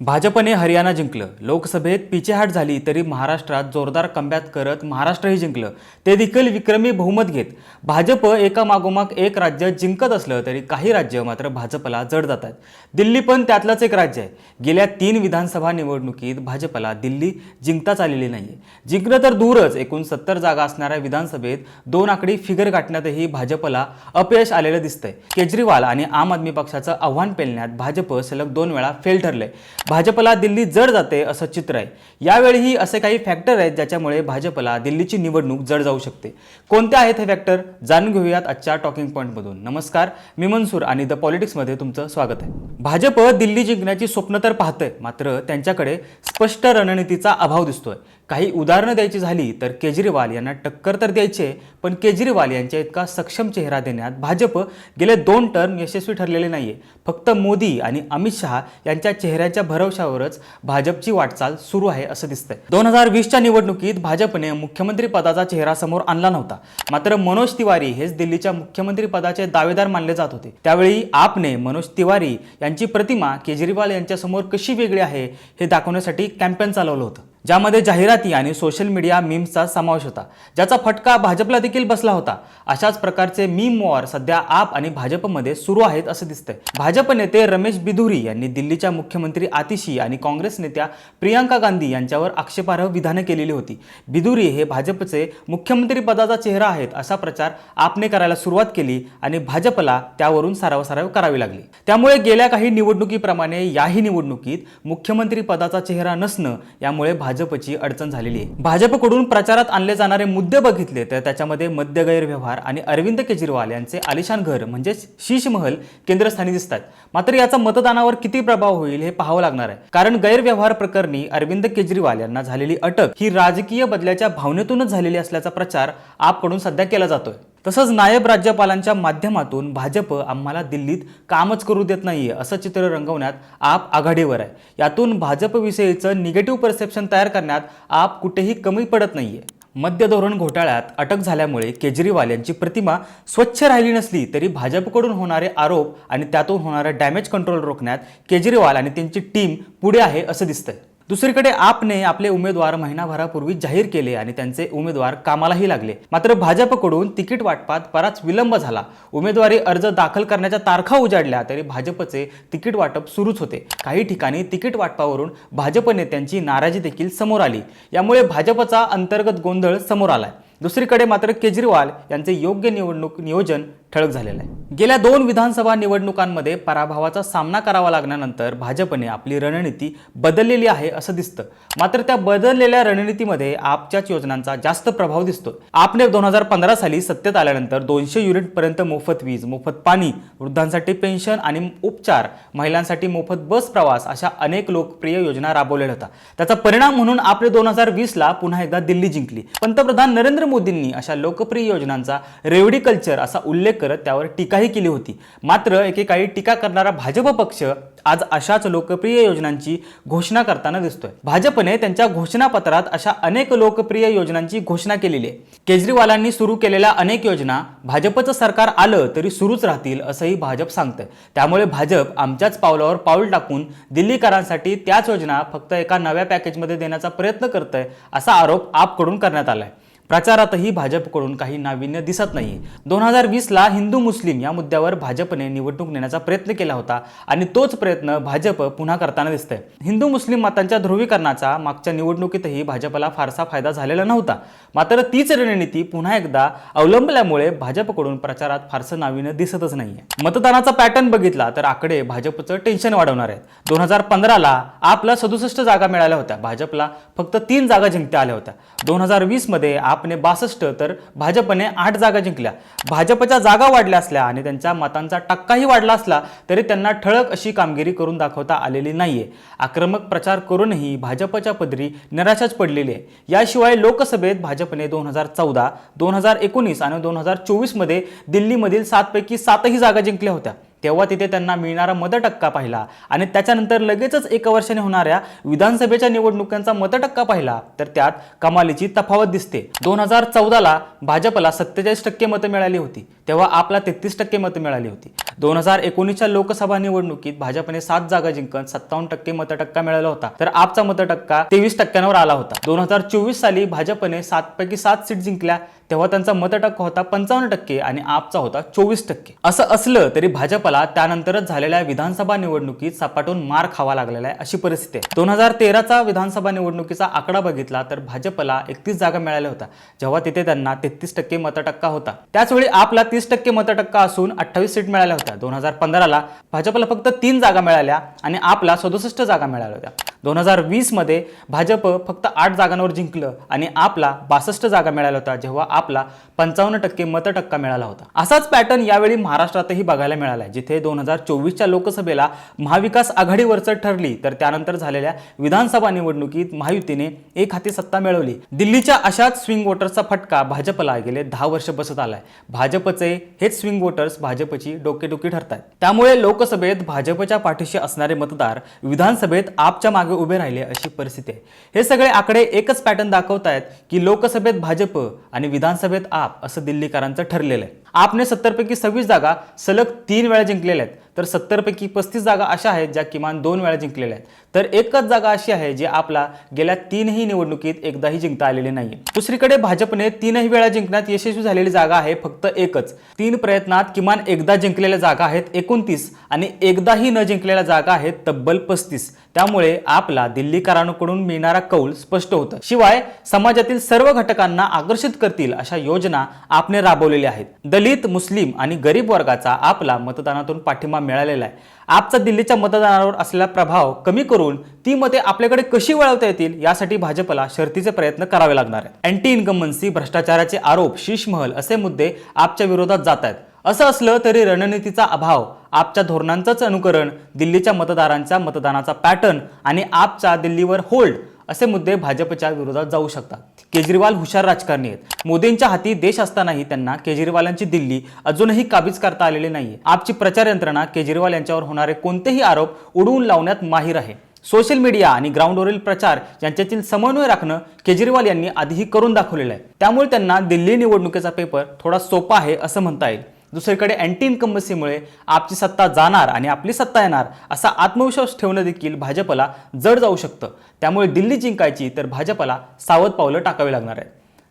भाजपने हरियाणा जिंकलं. लोकसभेत पिछेहाट झाली तरी महाराष्ट्रात जोरदार कमबॅक करत महाराष्ट्रही जिंकलं. ते देखील विक्रमी बहुमत घेत. भाजप एका मागोमाग एक राज्य जिंकत असलं तरी काही राज्य मात्र भाजपला जड जात आहेत दिल्ली पण त्यातलंच एक राज्य आहे. गेल्या तीन विधानसभा निवडणुकीत भाजपला दिल्ली जिंकताच आलेली नाहीये. जिंकणं तर दूरच. एकूण सत्तर जागा असणाऱ्या विधानसभेत दोन आकडी फिगर गाठण्यातही भाजपला अपयश आलेलं दिसतंय. केजरीवाल आणि आम आदमी पक्षाचं आव्हान पेलण्यात भाजप सलग दोन वेळा फेल ठरलंय. भाजपला दिल्ली जड जाते असं चित्र आहे. यावेळीही असे काही फॅक्टर आहेत ज्याच्यामुळे भाजपला दिल्लीची निवडणूक जड जाऊ शकते. कोणते आहेत हे फॅक्टर जाणून घेऊयात आजच्या टॉकिंग पॉईंटमधून नमस्कार मी मनसूर आणि द पॉलिटिक्समध्ये तुमचं स्वागत आहे. भाजप दिल्ली जिंकण्याची स्वप्न तर पाहतंय मात्र त्यांच्याकडे स्पष्ट रणनीतीचा अभाव दिसतोय. काही उदाहरणं द्यायची झाली तर केजरीवाल यांना टक्कर तर द्यायचे पण केजरीवाल यांच्या इतका सक्षम चेहरा देण्यात भाजप गेले दोन टर्म यशस्वी ठरलेले नाहीये. फक्त मोदी आणि अमित शहा यांच्या चेहऱ्याच्या भरवशावरच भाजपची वाटचाल सुरू आहे असं दिसतंय. दोन हजार वीसच्या निवडणुकीत भाजपने मुख्यमंत्री पदाचा चेहरा समोर आणला नव्हता. मात्र मनोज तिवारी हेच दिल्लीच्या मुख्यमंत्री पदाचे दावेदार मानले जात होते. त्यावेळी आपने मनोज तिवारी यांची प्रतिमा केजरीवाल यांच्यासमोर कशी वेगळी आहे हे दाखवण्यासाठी कॅम्पेन चालवलं होतं. ज्यामध्ये जाहिराती आणि सोशल मीडिया मीम्सचा समावेश होता. ज्याचा फटका भाजपला देखील बसला होता. अशाच प्रकारचे मीम वॉर सध्या आप आणि भाजपमध्ये सुरू आहेत असं दिसतंय. भाजप नेते रमेश बिधुरी यांनी दिल्लीच्या मुख्यमंत्री आतिशी आणि काँग्रेस नेत्या प्रियांका गांधी यांच्यावर आक्षेपार्ह विधानं केलेली होती. बिधुरी हे भाजपचे मुख्यमंत्री पदाचा चेहरा आहेत असा प्रचार आपने करायला सुरुवात केली आणि भाजपला त्यावरून सारावसाराव करावी लागली. त्यामुळे गेल्या काही निवडणुकीप्रमाणे याही निवडणुकीत मुख्यमंत्री पदाचा चेहरा नसणं यामुळे भाजप भाजपची अडचण झालेली आहे. भाजपकडून प्रचारात आणले जाणारे मुद्दे बघितले तर त्याच्यामध्ये मद्य गैरव्यवहार आणि अरविंद केजरीवाल यांचे आलिशान घर म्हणजेच शीशमहल केंद्रस्थानी दिसतात. मात्र याचा मतदानावर किती प्रभाव होईल हे पाहावं लागणार आहे. कारण गैरव्यवहार प्रकरणी अरविंद केजरीवाल यांना झालेली अटक ही राजकीय बदल्याच्या भावनेतूनच झालेली असल्याचा प्रचार आपकडून सध्या केला जातोय. तसंच नायब राज्यपालांच्या माध्यमातून भाजप आम्हाला दिल्लीत कामच करू देत नाहीये असं चित्र रंगवण्यात आप आघाडीवर आहे. यातून भाजपविषयीचं निगेटिव्ह परसेप्शन तयार करण्यात आप कुठेही कमी पडत नाहीये. मद्य धोरण घोटाळ्यात अटक झाल्यामुळे केजरीवाल यांची प्रतिमा स्वच्छ राहिली नसली तरी भाजपकडून होणारे आरोप आणि त्यातून होणारा डॅमेज कंट्रोल रोखण्यात केजरीवाल आणि त्यांची टीम पुढे आहे असं दिसतंय. दुसरीकडे आपने आपले उमेदवार महिनाभरापूर्वी जाहीर केले आणि त्यांचे उमेदवार कामालाही लागले. मात्र भाजपकडून तिकीट वाटपात बराच विलंब झाला. उमेदवारी अर्ज दाखल करण्याच्या तारखा उजाडल्या तरी भाजपचे तिकीट वाटप सुरूच होते. काही ठिकाणी तिकीट वाटपावरून भाजप नेत्यांची नाराजी देखील समोर आली. यामुळे भाजपचा अंतर्गत गोंधळ समोर आलाय. दुसरीकडे मात्र केजरीवाल यांचे योग्य निवडणूक नियोजन ठळक झालेलं आहे. गेल्या दोन विधानसभा निवडणुकांमध्ये पराभवाचा सामना करावा लागल्यानंतर भाजपने आपली रणनीती बदललेली आहे असं दिसतं. मात्र त्या बदललेल्या रणनीतीमध्ये आपच्याच योजनांचा जास्त प्रभाव दिसतो आपने दोन हजार पंधरा साली सत्तेत आल्यानंतर दोनशे युनिटपर्यंत मोफत वीज मोफत पाणी वृद्धांसाठी पेन्शन आणि उपचार महिलांसाठी मोफत बस प्रवास अशा अनेक लोकप्रिय योजना राबवलेल्या होत्या. त्याचा परिणाम म्हणून आपले दोन हजार वीसला पुन्हा एकदा दिल्ली जिंकली. पंतप्रधान नरेंद्र मोदींनी अशा लोकप्रिय योजनांचा रेवडी कल्चर असा उल्लेख करत त्यावर टीकाही केली होती. मात्र एकेकाळी टीका करणारा भाजप पक्ष आज अशाच लोकप्रिय योजनांची घोषणा करताना दिसतोय. भाजपने त्यांच्या घोषणापत्रात अशा अनेक लोकप्रिय योजनांची घोषणा केलेली आहे. केजरीवालांनी सुरू केलेल्या अनेक योजना भाजपचं सरकार आलं तरी सुरूच राहतील असंही भाजप सांगतंय. त्यामुळे भाजप आमच्याच पावलावर पाऊल टाकून दिल्लीकरांसाठी त्याच योजना फक्त एका नव्या पॅकेजमध्ये देण्याचा प्रयत्न करतंय असा आरोप आपकडून करण्यात आलाय. प्रचारातही भाजपकडून काही नाविन्य दिसत नाही. दोन हजार वीसला हिंदू मुस्लिम या मुद्द्यावर भाजपने निवडणूक नेण्याचा प्रयत्न केला होता आणि तोच प्रयत्न भाजप पुन्हा करताना दिसतंय. हिंदू मुस्लिम मतांच्या ध्रुवीकरणाचा मागच्या निवडणुकीतही भाजपला फारसा फायदा झालेला नव्हता. मात्र तीच रणनीती पुन्हा एकदा अवलंबल्यामुळे भाजपकडून प्रचारात फारसं नाविन्य दिसतच नाहीये. मतदानाचा पॅटर्न बघितला तर आकडे भाजपचं टेन्शन वाढवणार आहेत. दोन हजार पंधराला आपला सदुसष्ट जागा मिळाल्या होत्या. भाजपला फक्त तीन जागा जिंकता आल्या होत्या. दोन हजार वीसमध्ये आप आपने बासष्ट तर भाजपने आठ जागा जिंकल्या. भाजपच्या जागा वाढल्या असल्या आणि त्यांच्या मतांचा टक्काही वाढला असला तरी त्यांना ठळक अशी कामगिरी करून दाखवता आलेली नाहीये. आक्रमक प्रचार करूनही भाजपच्या पदरी निराशाच पडलेली आहे. याशिवाय लोकसभेत भाजपने दोन हजार चौदा दोन हजार एकोणीस आणि दोन हजार चोवीसमध्ये दिल्लीमधील सातपैकी सातही जागा जिंकल्या होत्या. तेव्हा तिथे त्यांना मिळणारा मतटक्का पाहिला. आणि त्याच्यानंतर लगेचच एका वर्षाने होणाऱ्या विधानसभेच्या निवडणुकांचा मतटक्का पाहिला. तर त्यात कमालीची तफावत दिसते. दोन हजार चौदाला भाजपला सत्तेचाळीस टक्के मतं मिळाली होती. तेव्हा आपला तेहतीस टक्के मतं मिळाली होती. दोन हजार एकोणीसच्या लोकसभा निवडणुकीत भाजपने सात जागा जिंकत सत्तावन्न टक्के मतटक्का मिळाला होता. तर आपचा मतटक्का तेवीस टक्क्यांवर आला होता. दोन हजार चोवीस साली भाजपने सातपैकी सात सीट जिंकल्या. तेव्हा त्यांचा मतटक्का होता पंचावन्न टक्के आणि आपचा होता चोवीस टक्के. असं असलं तरी भाजपला त्यानंतरच झालेल्या विधानसभा निवडणुकीत सपाटून मार खावा लागलेला आहे अशी परिस्थिती आहे. दोन हजार तेराचा विधानसभा निवडणुकीचा आकडा बघितला तर भाजपला एकतीस जागा मिळाल्या होत्या. जेव्हा तिथे त्यांना तेहतीस टक्के मतटक्का होता. त्याचवेळी आपला तीस टक्के मतटक्का असून अठ्ठावीस सीट मिळाल्या होत्या. दोन हजार पंधराला भाजपला फक्त तीन जागा मिळाल्या आणि आपला सदुसष्ट जागा मिळाल्या होत्या. दोन हजार वीसमध्ये भाजप फक्त आठ जागांवर जिंकलं आणि आपला बासष्ट जागा मिळाल्या होता जेव्हा आपला पंचावन्न टक्के मतटक्का मिळाला होता. असाच पॅटर्न यावेळी महाराष्ट्रातही बघायला मिळाला आहे जिथे दोन हजार चोवीसच्या लोकसभेला महाविकास आघाडीवरचं ठरली तर त्यानंतर झालेल्या विधानसभा निवडणुकीत महायुतीने एक हाती सत्ता मिळवली. दिल्लीच्या अशाच स्विंग वोटर्सचा फटका भाजपला गेले दहा वर्ष बसत आलाय. भाजपचे हेच स्विंग वोटर्स भाजपची डोकेडोकी ठरतात त्यामुळे लोकसभेत भाजपच्या पाठीशी असणारे मतदार विधानसभेत आपच्या मागे उभे राहिले अशी परिस्थिती आहे. हे सगळे आकडे एकच पॅटर्न दाखवत आहेत की लोकसभेत भाजप आणि विधानसभेत आप असं दिल्लीकरांचं ठरलेलं आहे. आपने सत्तरपैकी सव्वीस जागा सलग तीन वेळा जिंकलेल्या आहेत. तर सत्तर पैकी पस्तीस जागा अशा आहेत ज्या किमान दोन वेळा जिंकलेल्या आहेत. तर एकच जागा अशी आहे जी आपला गेल्या तीनही निवडणुकीत एकदाही जिंकता आलेली नाही दुसरीकडे भाजपने तीनही वेळा जिंकण्यात यशस्वी झालेली जागा आहे फक्त एकच. तीन प्रयत्नात किमान एकदा जिंकलेल्या जागा आहेत एकोणतीस आणि एकदाही न जिंकलेल्या जागा आहेत तब्बल पस्तीस. त्यामुळे आपला दिल्लीकरांकडून मिळणारा कौल स्पष्ट होतं. शिवाय समाजातील सर्व घटकांना आकर्षित करतील अशा योजना आपने राबवलेल्या आहेत. दलित मुस्लिम आणि गरीब वर्गाचा आपला मतदानातून पाठिंबा मिळालेला आहे. आपचा दिल्लीच्या मतदानावर असलेला प्रभाव कमी करून ती मते आपल्याकडे कशी वळवता येतील यासाठी भाजपला शर्तीचे प्रयत्न करावे लागणार आहेत. अँटी इन्कमन्सी भ्रष्टाचाराचे आरोप शीशमहल असे मुद्दे आपच्या विरोधात जात आहेत. असं असलं तरी रणनीतीचा अभाव आपच्या धोरणांचंच अनुकरण दिल्लीच्या मतदारांच्या मतदानाचा पॅटर्न आणि आपचा दिल्लीवर होल्ड असे मुद्दे भाजपच्या विरोधात जाऊ शकतात. केजरीवाल हुशार राजकारणी आहेत. मोदींच्या हाती देश असतानाही त्यांना केजरीवालांची दिल्ली अजूनही काबीज करता आलेली नाही आपची प्रचार यंत्रणा केजरीवाल यांच्यावर होणारे कोणतेही आरोप उडवून लावण्यात माहीर आहे. सोशल मीडिया आणि ग्राउंडवरील प्रचार यांच्यातील समन्वय राखणं केजरीवाल यांनी आधीही करून दाखवलेलं आहे. त्यामुळे त्यांना दिल्ली निवडणुकीचा पेपर थोडा सोपा आहे असं म्हणता येईल. दुसरीकडे अँटी इन्कम्बसीमुळे आपची सत्ता जाणार आणि आपली सत्ता येणार असा आत्मविश्वास ठेवणं देखील भाजपला जड जाऊ शकतं. त्यामुळे दिल्ली जिंकायची तर भाजपला सावध पावलं टाकावी लागणार आहेत.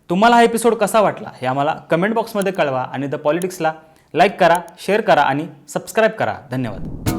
तुम्हाला हा एपिसोड कसा वाटला हे आम्हाला कमेंट बॉक्समध्ये कळवा आणि द पॉलिटिक्सला लाईक करा शेअर करा आणि सबस्क्राईब करा. धन्यवाद.